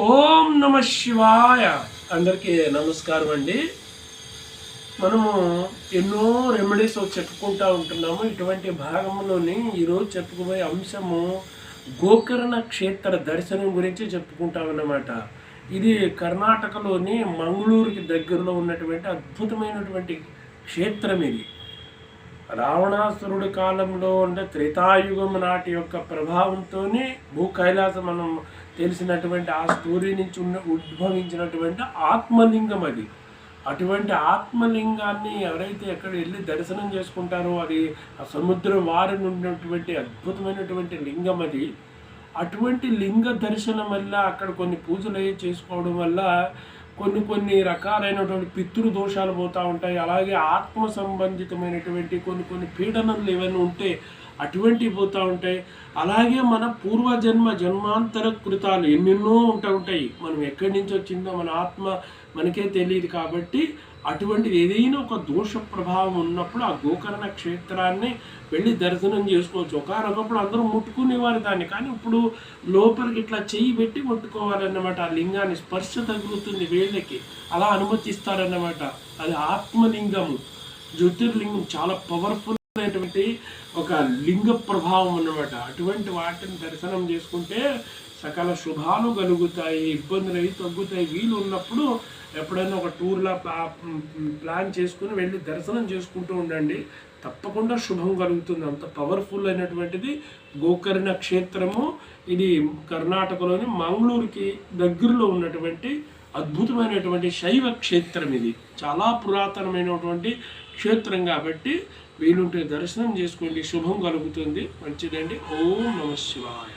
ఓం నమ శివాయ. అందరికీ నమస్కారం అండి. మనము ఎన్నో రెమెడీస్ చెప్పుకుంటూ ఉంటున్నాము. ఇటువంటి భాగంలోని ఈరోజు చెప్పుకోబోయే అంశము గోకర్ణ క్షేత్ర దర్శనం గురించి చెప్పుకుంటాం అన్నమాట ఇది కర్ణాటకలోని మంగళూరుకి దగ్గరలో ఉన్నటువంటి అద్భుతమైనటువంటి క్షేత్రం ఇది. రావణాసురుడి కాలంలో అంటే త్రేతాయుగం నాటి యొక్క ప్రభావంతోనే భూ కైలాసం మనం తెలిసినటువంటి ఆ స్టోరీ నుంచి ఉన్న ఉద్భవించినటువంటి ఆత్మలింగం అది. అటువంటి ఆత్మలింగాన్ని ఎవరైతే ఎక్కడ వెళ్ళి దర్శనం చేసుకుంటారో అది ఆ సముద్రం వారిని ఉన్నటువంటి అద్భుతమైనటువంటి లింగం అది. అటువంటి లింగ దర్శనం వల్ల అక్కడ కొన్ని పూజలు అవి చేసుకోవడం వల్ల కొన్ని కొన్ని రకాలైనటువంటి పితృ దోషాలు పోతూ ఉంటాయి. అలాగే ఆత్మ సంబంధితమైనటువంటి కొన్ని కొన్ని పీడనలు ఏమైనా ఉంటే అటువంటివి పోతూ ఉంటాయి. అలాగే మన పూర్వజన్మ జన్మాంతర కృతాలు ఎన్నెన్నో ఉంటూ ఉంటాయి. మనం ఎక్కడి నుంచి వచ్చిందో మన ఆత్మ మనకే తెలియదు కాబట్టి అటువంటిది ఏదైనా ఒక దోష ప్రభావం ఉన్నప్పుడు ఆ గోకర్ణ క్షేత్రాన్ని వెళ్ళి దర్శనం చేసుకోవచ్చు. ఒకనొకప్పుడు అందరూ ముట్టుకునేవారు దాన్ని. కానీ ఇప్పుడు లోపలికి ఇట్లా చెయ్యి పెట్టి ముట్టుకోవాలన్నమాట. ఆ లింగాన్ని స్పర్శ తగులుతుంది వేళ్ళకి అలా అనుమతిస్తారన్నమాట. అది ఆత్మలింగము. జ్యోతిర్లింగం చాలా పవర్ఫుల్ అనేటువంటి ఒక లింగ ప్రభావం అన్నమాట. అటువంటి వాటిని దర్శనం చేసుకుంటే సకల శుభాలు కలుగుతాయి ఇబ్బందులు అవి తగ్గుతాయి. వీలు ఉన్నప్పుడు ఎప్పుడైనా ఒక టూర్లా ప్లాన్ చేసుకుని వెళ్ళి దర్శనం చేసుకుంటూ ఉండండి. తప్పకుండా శుభం కలుగుతుంది. అంత పవర్ఫుల్ అయినటువంటిది గోకర్ణ క్షేత్రము. ఇది కర్ణాటకలోని మంగళూరుకి దగ్గరలో ఉన్నటువంటి అద్భుతమైనటువంటి శైవ క్షేత్రం ఇది. చాలా పురాతనమైనటువంటి క్షేత్రం కాబట్టి వీలుంటే దర్శనం చేసుకోండి. శుభం కలుగుతుంది. మంచిదండి. ఓం నమ శివాయ.